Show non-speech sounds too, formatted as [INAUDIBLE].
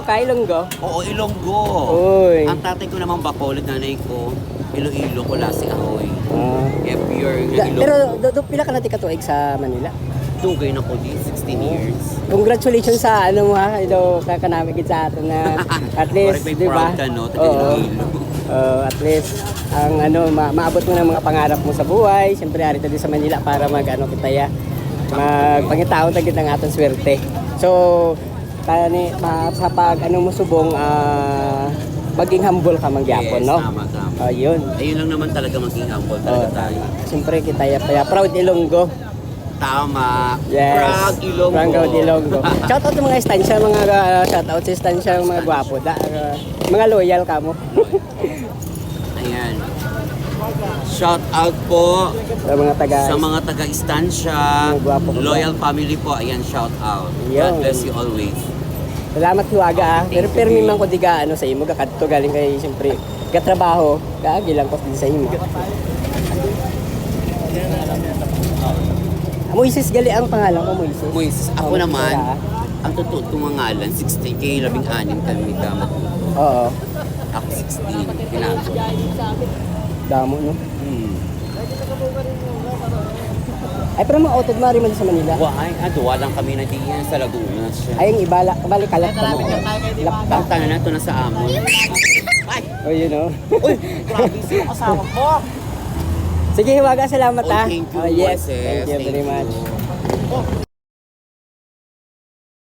Ilonggo ka, Ilonggo. Oo, Ilonggo. Uy. Ang tatay ko naman Bacolod, nanay ko, Iloilo ko lasi ahoy. Ah. Eh, pure Da- na pero Ilonggo. do, do, pila ka natin katuig sa Manila? Dugay na ko di, 16 years. Congratulations sa ano mo ha, ito kakanamig sa ato na [LAUGHS] at least, di ba? proud ka, no? Taga Oo. Iloilo. Oo, at least ang ano ma- maabot mo ng mga pangarap mo sa buhay. Siyempre ari din sa Manila para mag ano kitaya magpangitaon tagit ng atong swerte. So tani ma, sa pag ano mo subong ah, maging humble ka man gyapon, Yes, no? tama, tama. Ayun. Ayun lang naman talaga maging humble talaga Oo. tayo. Siyempre kitaya pa proud Ilonggo. Tama. Yes. Proud Ilonggo. Proud Ilonggo. Shout out sa mga estansya, mga uh, shout out sa estansya, mga gwapo. Da, uh, mga loyal ka mo. Ayan. Shout out po sa mga taga sa mga taga-istansya, loyal family po. Ayan, shout out. Yun. God bless you always. Salamat Hiwaga ah. Pero pero man ko diga ano sa imo kakadto galing kay siyempre katrabaho, kaagi lang ko din sa imo. Moises gali ang pangalan ko Moises. Moises, ako Oh, naman, wala. ang totoo kong ngalan, 16 kay labing anim kami gamit. Oo. Ako 16, ginagawa. Damo no. Hmm. Ay pero mga outod mari man sa Manila. Why? Ah, duwa lang kami na diyan sa Laguna siya. Ay ang ibala, balik kalat ka mo. Lapta. Ang tanan na to na sa amon. Ay! Oh, you know. Uy! Grabe, sino kasama ko? Sige, Hiwaga, salamat Oh, ah. thank you, Oh, yes, Moises. thank you very much. you.